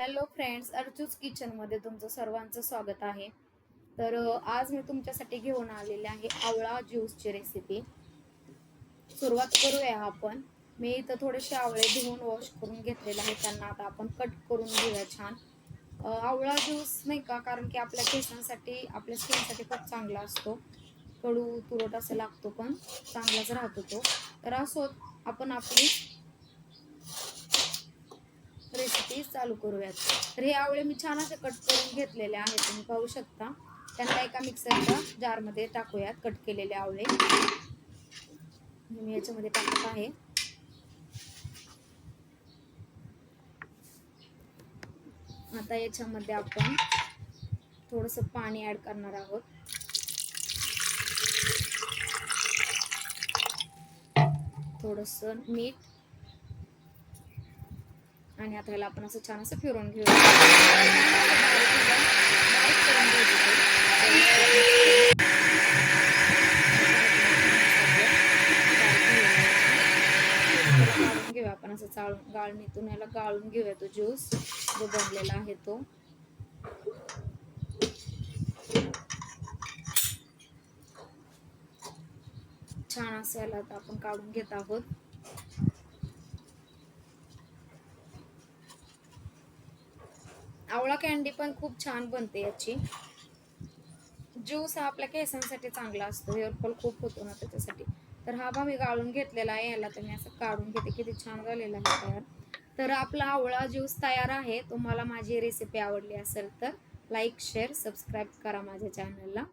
Hello friends अर्जूज किचनमध्ये तुमचं सर्वांचं स्वागत आहे. तर आज मी तुमच्यासाठी घेऊन आलेले आहे आवळा ज्यूसची रेसिपी सुरुवात करूया आपण. मी इथं थोडेसे आवळे धुवून वॉश करून घेतलेले आहे त्यांना आता आपण कट करून घेऊया छान. आवळा ज्यूस नाही का कारण की आपल्या केसांसाठी आपल्या स्किनसाठी खूप चांगला असतो. कडू तुरट असं लागतो पण चांगलाच राहतो तो. तर असो आपण आपली रेसिपी चालू करूयात. तर हे आवळे मी छान असे कट करून घेतलेले आहेत. तुम्ही पाहू शकता. त्यांना एका मिक्सरच्या जारमध्ये टाकूयात कट केलेले आवळे. मी याच्यामध्ये टाकत आहे. आता याच्यामध्ये आपण थोडस पाणी ऍड करणार आहोत. थोडस मीठ. आणि आता ह्याला आपण असं छान असं फिरून घेऊ घेऊया आपण असं चाळून गाळणीतून. याला गाळून घेऊया तो ज्यूस जो बनलेला आहे तो. छान असं याला आपण काढून घेत आहोत. आवळा कॅन्डी पण खूप छान बनते याची. ज्यूस हा आपल्या केसांसाठी चांगला असतो हेअरफॉल खूप होतो ना त्याच्यासाठी. तर हा बा मी गाळून घेतलेला आहे याला तर मी असं काढून घेते किती छान झालेला आहे तयार. तर आपला आवळा ज्यूस तयार आहे तुम्हाला माझी रेसिपी आवडली असेल तर लाईक शेअर सबस्क्राईब करा माझ्या चॅनलला